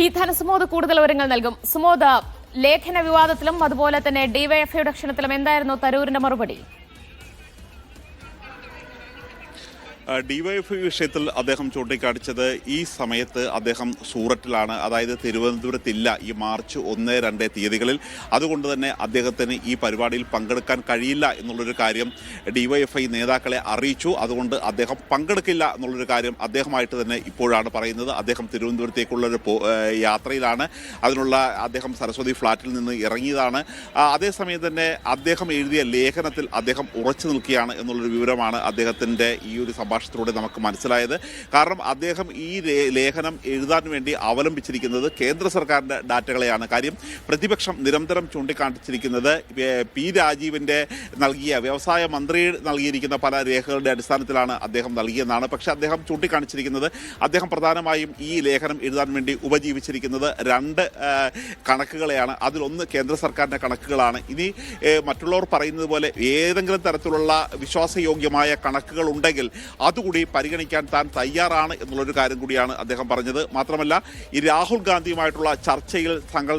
T Dhanasumod കൂടുതൽ വിവരങ്ങൾ നൽകും. സുമോദ് ലേഖന വിവാദത്തിലും അതുപോലെ തന്നെ ഡിവൈഎഫ്ഐയുടെ ക്ഷണത്തിലും എന്തായിരുന്നു തരൂരിന്റെ മറുപടി? ഡിവൈഎഫ്ഐ വിഷയത്തിൽ അദ്ദേഹം ചൂണ്ടിക്കാണിച്ചത് ഈ സമയത്ത് അദ്ദേഹം സൂററ്റിലാണ്. അതായത് തിരുവനന്തപുരത്തില്ല ഈ മാർച്ച് ഒന്ന് രണ്ട് തീയതികളിൽ. അതുകൊണ്ട് തന്നെ അദ്ദേഹത്തിന് ഈ പരിപാടിയിൽ പങ്കെടുക്കാൻ കഴിയില്ല എന്നുള്ളൊരു കാര്യം ഡിവൈഎഫ്ഐ നേതാക്കളെ അറിയിച്ചു. അതുകൊണ്ട് അദ്ദേഹം പങ്കെടുക്കില്ല എന്നുള്ളൊരു കാര്യം അദ്ദേഹമായിട്ട് തന്നെ ഇപ്പോഴാണ് പറയുന്നത്. അദ്ദേഹം തിരുവനന്തപുരത്തേക്കുള്ളൊരു യാത്രയിലാണ്. അതിനുള്ള അദ്ദേഹം സരസ്വതി ഫ്ലാറ്റിൽ നിന്ന് ഇറങ്ങിയതാണ്. അതേസമയം തന്നെ അദ്ദേഹം എഴുതിയ ലേഖനത്തിൽ അദ്ദേഹം ഉറച്ചു നിൽക്കുകയാണ് എന്നുള്ളൊരു വിവരമാണ് അദ്ദേഹത്തിന്റെ ഈ ഒരു സംഭാഷണത്തിലൂടെ നമുക്ക് മനസ്സിലായത്. കാരണം അദ്ദേഹം ഈ ലേഖനം എഴുതാൻ വേണ്ടി അവലംബിച്ചിരിക്കുന്നത് കേന്ദ്ര സർക്കാരിന്റെ ഡാറ്റകളെയാണ്. കാര്യം പ്രതിപക്ഷം നിരന്തരം ചൂണ്ടിക്കാണിച്ചിരിക്കുന്നത് പി രാജീവിന്റെ നൽകിയ വ്യവസായ മന്ത്രി നൽകിയിരിക്കുന്ന പല രേഖകളുടെ അടിസ്ഥാനത്തിലാണ് അദ്ദേഹം നൽകിയെന്നാണ്. പക്ഷേ അദ്ദേഹം ചൂണ്ടിക്കാണിച്ചിരിക്കുന്നത് അദ്ദേഹം പ്രധാനമായും ഈ ലേഖനം എഴുതാൻ വേണ്ടി ഉപജീവിച്ചിരിക്കുന്നത് രണ്ട് കണക്കുകളെയാണ്. അതിലൊന്ന് കേന്ദ്ര സർക്കാരിന്റെ കണക്കുകളാണ്. ഇനി മറ്റുള്ളവർ പറയുന്നത് പോലെ ഏതെങ്കിലും തരത്തിലുള്ള വിശ്വാസയോഗ്യമായ കണക്കുകൾ ഉണ്ടെങ്കിൽ അതുകൂടി പരിഗണിക്കാൻ താൻ തയ്യാറാണ് എന്നുള്ളൊരു കാര്യം കൂടിയാണ് അദ്ദേഹം പറഞ്ഞത്. മാത്രമല്ല ഈ രാഹുൽ ഗാന്ധിയുമായിട്ടുള്ള ചർച്ചയിൽ തങ്ങൾ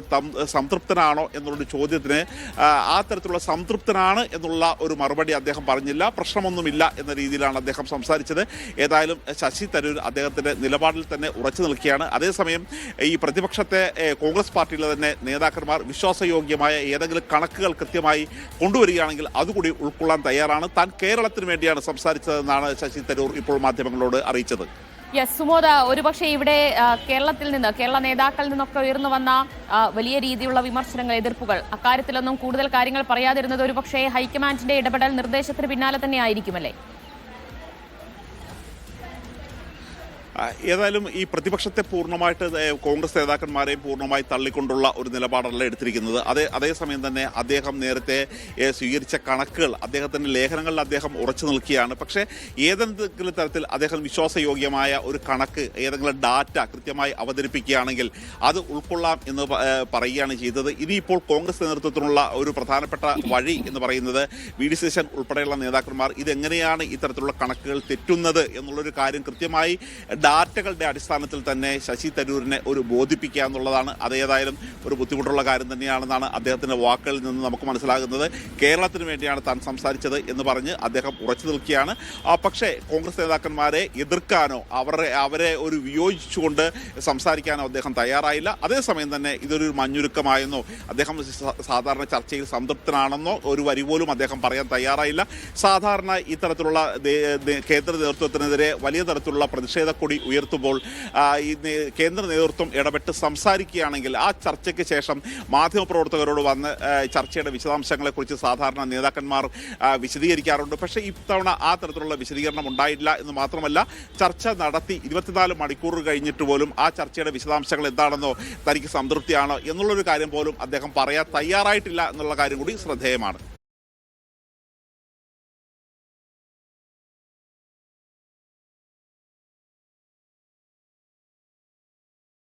സംതൃപ്തനാണോ എന്നുള്ളൊരു ചോദ്യത്തിന് ആ, തരത്തിലുള്ള സംതൃപ്തനാണ് എന്നുള്ള ഒരു മറുപടി അദ്ദേഹം പറഞ്ഞില്ല. പ്രശ്നമൊന്നുമില്ല എന്ന രീതിയിലാണ് അദ്ദേഹം സംസാരിച്ചത്. ഏതായാലും ശശി തരൂർ അദ്ദേഹത്തിന്റെ നിലപാടിൽ തന്നെ ഉറച്ചു നിൽക്കുകയാണ്. അതേസമയം ഈ പ്രതിപക്ഷത്തെ കോൺഗ്രസ് പാർട്ടിയിലെ തന്നെ നേതാക്കന്മാർ വിശ്വാസയോഗ്യമായ ഏതെങ്കിലും കണക്കുകൾ കൃത്യമായി കൊണ്ടുവരികയാണെങ്കിൽ അതുകൂടി ഉൾക്കൊള്ളാൻ തയ്യാറാണ്. താൻ കേരളത്തിന് വേണ്ടിയാണ് സംസാരിച്ചതെന്നാണ് ശശി തരൂർ ഇപ്പോൾ മാധ്യമങ്ങളോട് അറിയിച്ചത്. യെസ് സുമോദ ഒരുപക്ഷെ ഇവിടെ കേരളത്തിൽ നിന്ന് കേരള നേതാക്കളിൽ നിന്നൊക്കെ ഉയർന്നു വന്ന വലിയ രീതിയിലുള്ള വിമർശനങ്ങൾ എതിർപ്പുകൾ അക്കാര്യത്തിലൊന്നും കൂടുതൽ കാര്യങ്ങൾ പറയാതിരുന്നത് ഒരുപക്ഷെ ഹൈക്കമാൻഡിന്റെ ഇടപെടൽ നിർദ്ദേശത്തിന് പിന്നാലെ തന്നെ ആയിരിക്കുമല്ലേ ആ, ഏതായാലും ഈ പ്രതിപക്ഷത്തെ പൂർണമായിട്ട് കോൺഗ്രസ് നേതാക്കന്മാരെയും പൂർണമായി തള്ളിക്കൊണ്ടുള്ള ഒരു നിലപാടല്ല എടുത്തിരിക്കുന്നത്. അതേ അതേസമയം തന്നെ അദ്ദേഹം നേരത്തെ സ്വീകരിച്ച കണക്കുകൾ അദ്ദേഹത്തിന്റെ ലേഖനങ്ങളിൽ അദ്ദേഹം ഉറച്ചു നിൽക്കുകയാണ്. പക്ഷേ ഏതെങ്കിലും തരത്തിൽ അദ്ദേഹം വിശ്വാസയോഗ്യമായ ഒരു കണക്ക് ഏതെങ്കിലും ഡാറ്റ കൃത്യമായി അവതരിപ്പിക്കുകയാണെങ്കിൽ അത് ഉൾക്കൊള്ളാം എന്ന് പറയുകയാണ് ചെയ്തത്. ഇനിയിപ്പോൾ കോൺഗ്രസ് നേതൃത്വത്തിനുള്ള ഒരു പ്രധാനപ്പെട്ട വഴി എന്ന് പറയുന്നത് വി ഡി ശേഷൻ ഉൾപ്പെടെയുള്ള നേതാക്കന്മാർ ഇതെങ്ങനെയാണ് ഇത്തരത്തിലുള്ള കണക്കുകൾ തെറ്റുന്നത് എന്നുള്ളൊരു കാര്യം കൃത്യമായി ഡാറ്റകളുടെ അടിസ്ഥാനത്തിൽ തന്നെ ശശി തരൂരിനെ ഒരു ബോധിപ്പിക്കുക എന്നുള്ളതാണ്. അതേതായാലും ഒരു ബുദ്ധിമുട്ടുള്ള കാര്യം തന്നെയാണെന്നാണ് അദ്ദേഹത്തിന്റെ വാക്കുകളിൽ നിന്ന് നമുക്ക് മനസ്സിലാകുന്നത്. കേരളത്തിന് വേണ്ടിയാണ് താൻ സംസാരിച്ചത് എന്ന് പറഞ്ഞ് അദ്ദേഹം ഉറച്ചു നിൽക്കുകയാണ്. പക്ഷേ കോൺഗ്രസ് നേതാക്കന്മാരെ എതിർക്കാനോ അവരെ അവരെ ഒരു വിയോജിച്ചുകൊണ്ട് സംസാരിക്കാനോ അദ്ദേഹം തയ്യാറായില്ല. അതേസമയം തന്നെ ഇതൊരു മഞ്ഞുരുക്കമായെന്നോ അദ്ദേഹം സാധാരണ ചർച്ചയിൽ സംതൃപ്തനാണെന്നോ ഒരു വരി പോലും അദ്ദേഹം പറയാൻ തയ്യാറായില്ല. സാധാരണ ഇത്തരത്തിലുള്ള കേന്ദ്ര നേതൃത്വത്തിനെതിരെ വലിയ തരത്തിലുള്ള പ്രതിഷേധ കൊടി ഉയർത്തുമ്പോൾ ഈ കേന്ദ്ര നേതൃത്വം ഇടപെട്ട് സംസാരിക്കുകയാണെങ്കിൽ ആ ചർച്ചയ്ക്ക് ശേഷം മാധ്യമപ്രവർത്തകരോട് വന്ന് ചർച്ചയുടെ വിശദാംശങ്ങളെക്കുറിച്ച് സാധാരണ നേതാക്കന്മാർ വിശദീകരിക്കാറുണ്ട്. പക്ഷേ ഇത്തവണ ആ തരത്തിലുള്ള വിശദീകരണം ഉണ്ടായില്ല എന്ന് മാത്രമല്ല ചർച്ച നടത്തി ഇരുപത്തിനാല് മണിക്കൂർ കഴിഞ്ഞിട്ട് പോലും ആ ചർച്ചയുടെ വിശദാംശങ്ങൾ എന്താണെന്നോ തനിക്ക് സംതൃപ്തിയാണോ എന്നുള്ളൊരു കാര്യം പോലും അദ്ദേഹം പറയാൻ തയ്യാറായിട്ടില്ല എന്നുള്ള കാര്യം കൂടി ശ്രദ്ധേയമാണ്.